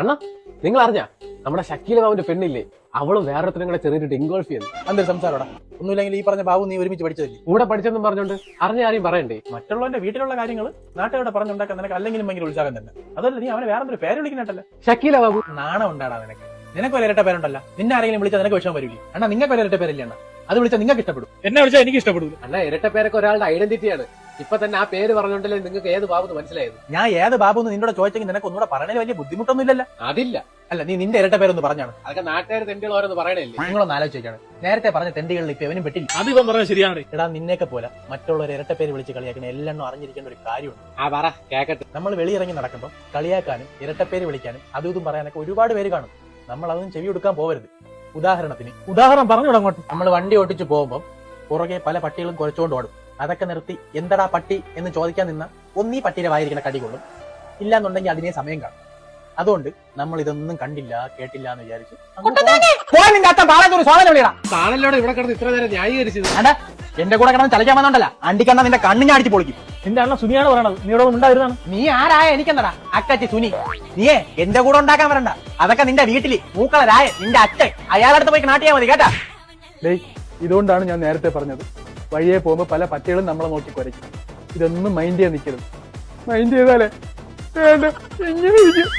അണ്ണാ നിങ്ങൾ അറിഞ്ഞ നമ്മുടെ ഷക്കീല ബാബുന്റെ പെണ്ണില്ലേ? അവൾ വേറൊരുത്തരും കൂടെ ചെറിയൊരു ഇൻഗോൾഫ് ചെയ്യുന്നു. എന്തൊരു സംസാരം ഒന്നുമില്ലെങ്കിൽ ഈ പറഞ്ഞ ബാബു നീ ഒരുമിച്ച് പഠിച്ചതല്ലേ? കൂടെ പഠിച്ചെന്നും പറഞ്ഞോണ്ട് അറിഞ്ഞ ആരെയും പറയണ്ടേ? മറ്റുള്ളവന്റെ വീട്ടിലുള്ള കാര്യങ്ങൾ നാട്ടുകാരുടെ പറഞ്ഞുണ്ടാക്കാൻ നിനക്ക് അല്ലെങ്കിലും ഭയങ്കര ഉത്സാഹം തന്നെ. അതല്ല നീ അവനെ വേറെ പേര് വിളിക്കുന്നുണ്ടല്ലോ? ഷക്കീല ബാബു. നാണം ഉണ്ടാടാ നിനക്ക്. നിനക്ക് ഒരു ഇരട്ട പേരുണ്ടല്ല. നിന്നെ ആരെങ്കിലും വിളിച്ചാൽ നിനക്ക് വിഷമം വരില്ലേ? അണ്ണാ നിങ്ങൾക്ക് ഒരു ഇരട്ട പേരില്ല അണ്ണാ? അത് വിളിച്ചാൽ നിങ്ങൾക്ക് ഇഷ്ടപ്പെടും. എന്നെ വിളിച്ചാൽ എനിക്ക് ഇഷ്ടപ്പെടും അല്ല ഇരട്ട പേരൊക്കെ ഒരാളുടെ ഐഡന്റിറ്റിയാണ് ഇപ്പൊ തന്നെ ആ പേര് പറഞ്ഞോണ്ടല്ലേ നിങ്ങൾക്ക് ഏത് ബാബു മനസ്സിലായത്? ഞാൻ ഏത് ബാബു എന്ന് നിന്നോട് ചോദിച്ചെങ്കിൽ നിനക്ക് ഒന്നുകൂടെ പറയണേ വലിയ ബുദ്ധിമുട്ടൊന്നും ഇല്ലല്ലോ അതില്ല. അല്ല നീ നിന്റെ ഇരട്ട പേരൊന്ന് പറഞ്ഞാണ്. അതൊക്കെ നാട്ടുകാർ തെണ്ടികൾ ഓരോന്ന് പറയണല്ലേ? നിങ്ങളൊന്ന് ആലോചിച്ചാണ് നേരത്തെ പറഞ്ഞ തെണ്ടികളിൽ ഇപ്പൊ ഇവനും പെട്ടില്ല. അത് ഇപ്പം പറഞ്ഞത് ശരിയാണ്. എടാ നിന്നേക്കെ പോലെ മറ്റുള്ളവർ ഇരട്ട പേര് വിളിച്ച് കളിയാക്കുന്ന എല്ലാം അറിഞ്ഞിരിക്കേണ്ട ഒരു കാര്യമുണ്ട്. ആ പറ കേക്കട്ടെ. നമ്മൾ വെളിയിറങ്ങി നടക്കുമ്പോൾ കളിയാക്കാനും ഇരട്ട പേര് വിളിക്കാനും അതും ഇതും പറയാനൊക്കെ ഒരുപാട് പേര് കാണും. നമ്മൾ അതൊന്നും ചെവി കൊടുക്കാൻ പോകരുത് ഉദാഹരണത്തിന് ഉദാഹരണം പറഞ്ഞു അങ്ങോട്ട്. നമ്മൾ വണ്ടി ഓട്ടിച്ച് പോകുമ്പോൾ പുറകെ പല പട്ടികളും കുറച്ചുകൊണ്ട് ഓടും. അതൊക്കെ നിർത്തി എന്തടാ പട്ടി എന്ന് ചോദിക്കാൻ നിന്ന ഒന്നീ പട്ടിയുടെ വായിരിക്കണ കടി കൊള്ളും. ഇല്ലാന്നുണ്ടെങ്കിൽ അതിനെ സമയം കാണും. അതുകൊണ്ട് നമ്മൾ ഇതൊന്നും കണ്ടില്ല കേട്ടില്ല എന്ന് വിചാരിച്ചു താണല്ലോടെ ഇവിടെ കിടന്ന് ഇത്ര നേരം ന്യായീകരിച്ചത്? എന്റെ കൂടെ കിടന്ന് ചലിക്കാൻ വന്നോണ്ടല്ല. അണ്ടിക്കണ്ണ നിന്റെ കണ്ണ് ഞാൻ അടിച്ചു പൊളിക്കും. നിന്റെ അണ്ണ സുനിയാണ് പറയണത്. നീ ഇവിടെ ഉണ്ടായിരുന്നാണ്. നീ ആരായ എനിക്കെന്നടാ അക്കച്ചി സുനി. നീയേ എന്റെ കൂടെ ഉണ്ടാക്കാൻ വരണ്ട. അതൊക്കെ നിന്റെ വീട്ടിൽ മൂക്കളരായ നിന്റെ അച്ഛൻ. അയാളടുത്ത് പോയി നാട്ടിയാ മതി കേട്ടാ? ഇതുകൊണ്ടാണ് ഞാൻ നേരത്തെ പറഞ്ഞത്. വഴിയെ പോകുമ്പോൾ പല പട്ടികളും നമ്മളെ നോക്കി കുരയ്ക്കും. ഇതൊന്നും മൈൻഡ് ചെയ്യാൻ നിൽക്കരുത്. മൈൻഡ് ചെയ്താലേ ഇങ്ങനെ ഇരിക്കും.